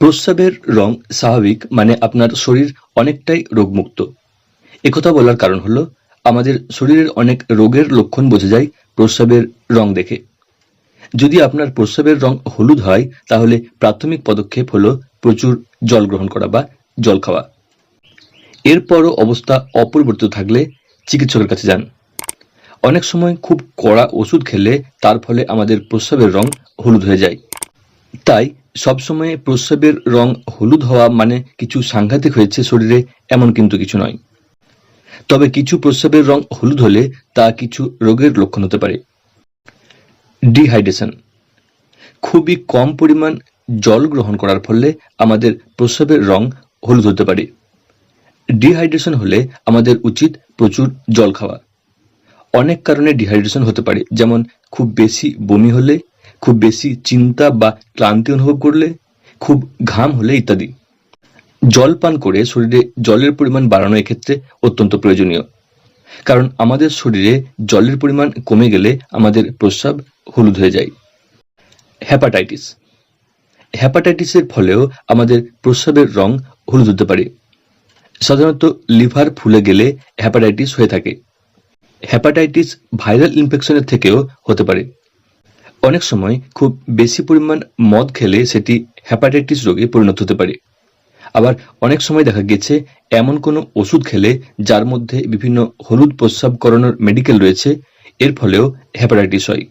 প্রস্রাবের রং স্বাভাবিক মানে আপনার শরীর অনেকটাই রোগমুক্ত। একথা বলার কারণ হলো, আমাদের শরীরের অনেক রোগের লক্ষণ বোঝা যায় প্রস্রাবের রং দেখে। যদি আপনার প্রস্রাবের রং হলুদ হয়, তাহলে প্রাথমিক পদক্ষেপ হলো প্রচুর জল গ্রহণ করা বা জল খাওয়া। এরপরও অবস্থা অপরিবর্তিত থাকলে চিকিৎসকের কাছে যান। অনেক সময় খুব কড়া ওষুধ খেলে তার ফলে আমাদের প্রস্রাবের রং হলুদ হয়ে যায়। তাই সবসময় প্রস্রাবের রং হলুদ হওয়া মানে কিছু সাংঘাতিক হয়েছে শরীরে এমন কিন্তু কিছু নয়। তবে কিছু প্রস্রাবের রং হলুদ হলে তা কিছু রোগের লক্ষণ হতে পারে। ডিহাইড্রেশন। খুবই কম পরিমাণ জল গ্রহণ করার ফলে আমাদের প্রস্রাবের রং হলুদ হতে পারে। ডিহাইড্রেশন হলে আমাদের উচিত প্রচুর জল খাওয়া। অনেক কারণে ডিহাইড্রেশন হতে পারে, যেমন খুব বেশি বমি হলে খুব বেশি চিন্তা বা ক্লান্তি অনুভব করলে খুব ঘাম হলে ইত্যাদি। জল পান করে শরীরে জলের পরিমাণ বাড়ানো এক্ষেত্রে অত্যন্ত প্রয়োজনীয়। কারণ আমাদের শরীরে জলের পরিমাণ কমে গেলে আমাদের প্রস্রাব হলুদ হয়ে যায়। হ্যাপাটাইটিস হ্যাপাটাইটিসের ফলেও আমাদের প্রস্রাবের রং হলুদ হতে পারে। সাধারণত লিভার ফুলে গেলে হ্যাপাটাইটিস হয়ে থাকে। হ্যাপাটাইটিস ভাইরাল ইনফেকশনের থেকেও হতে পারে। অনেক সময় খুব বেশি পরিমাণ মদ খেলে সেটি হ্যাপাটাইটিস রোগে পরিণত হতে পারে। আবার অনেক সময় দেখা গেছে এমন কোনো ওষুধ খেলে যার মধ্যে বিভিন্ন হলুদ প্রস্রাব করানোর মেডিকেল রয়েছে, এর ফলেও হ্যাপাটাইটিস হয়।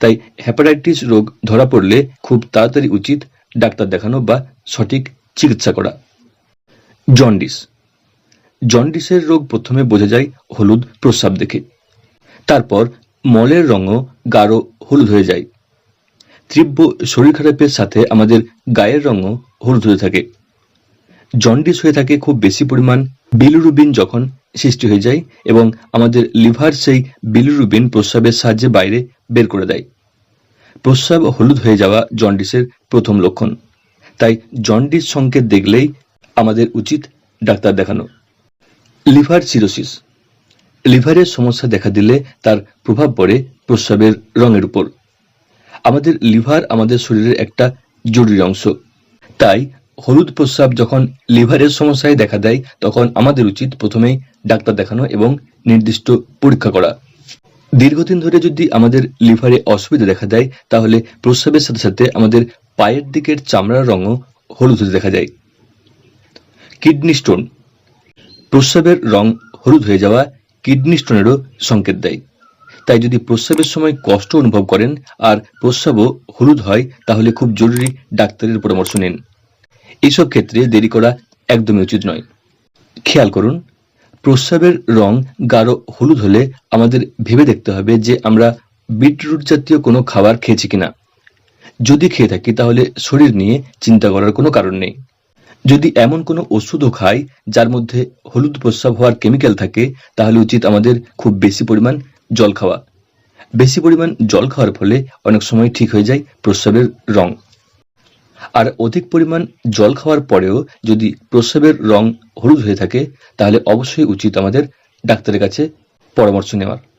তাই হ্যাপাটাইটিস রোগ ধরা পড়লে খুব তাড়াতাড়ি উচিত ডাক্তার দেখানো বা সঠিক চিকিৎসা করা। জন্ডিস। জন্ডিসের রোগ প্রথমে বোঝা যায় হলুদ প্রস্রাব দেখে। তারপর মলের রঙও গাঢ় হলুদ হয়ে যায়। তীব্র শরীর খারাপের সাথে আমাদের গায়ের রঙও হলুদ হয়ে থাকে। জন্ডিস হয়ে থাকে খুব বেশি পরিমাণ বিলুরুবিন যখন সৃষ্টি হয়ে যায় এবং আমাদের লিভার সেই বিলুরুবিন প্রস্রাবের সাহায্যে বাইরে বের করে দেয়। প্রস্রাব হলুদ হয়ে যাওয়া জন্ডিসের প্রথম লক্ষণ। তাই জন্ডিস সংকেত দেখলেই আমাদের উচিত ডাক্তার দেখানো। Liver cirrhosis. লিভারের সমস্যা দেখা দিলে তার প্রভাব পড়ে প্রস্রাবের রঙের উপর। আমাদের লিভার আমাদের শরীরের একটা জরুরি অংশ। তাই হলুদ প্রস্রাব যখন লিভারের সমস্যায় দেখা দেয়, তখন আমাদের উচিত প্রথমেই ডাক্তার দেখানো এবং নির্দিষ্ট পরীক্ষা করা। দীর্ঘদিন ধরে যদি আমাদের লিভারে অসুবিধা দেখা দেয়, তাহলে প্রস্রাবের সাথে সাথে আমাদের পায়ের দিকের চামড়ার রঙও হলুদ হতে দেখা যায়। Kidney stone. প্রস্রাবের রং হলুদ হয়ে যাওয়া কিডনি স্টোনেরও সংকেত দেয়। তাই যদি প্রস্রাবের সময় কষ্ট অনুভব করেন আর প্রস্রাবও হলুদ হয়, তাহলে খুব জরুরি ডাক্তারের পরামর্শ নিন। এইসব ক্ষেত্রে দেরি করা একদমই উচিত নয়। খেয়াল করুন, প্রস্রাবের রং গাঢ় হলুদ হলে আমাদের ভেবে দেখতে হবে যে আমরা বিটরুট জাতীয় কোনো খাবার খেয়েছি কিনা। যদি খেয়ে থাকি, তাহলে শরীর নিয়ে চিন্তা করার কোনো কারণ নেই। যদি এমন কোনো ওষুধও খাই যার মধ্যে হলুদ প্রস্রাব হওয়ার কেমিক্যাল থাকে, তাহলে উচিত আমাদের খুব বেশি পরিমাণ জল খাওয়া। বেশি পরিমাণ জল খাওয়ার ফলে অনেক সময় ঠিক হয়ে যায় প্রস্রাবের রং। আর অধিক পরিমাণ জল খাওয়ার পরেও যদি প্রস্রাবের রং হলুদ হয়ে থাকে, তাহলে অবশ্যই উচিত আমাদের ডাক্তারের কাছে পরামর্শ নেওয়ার।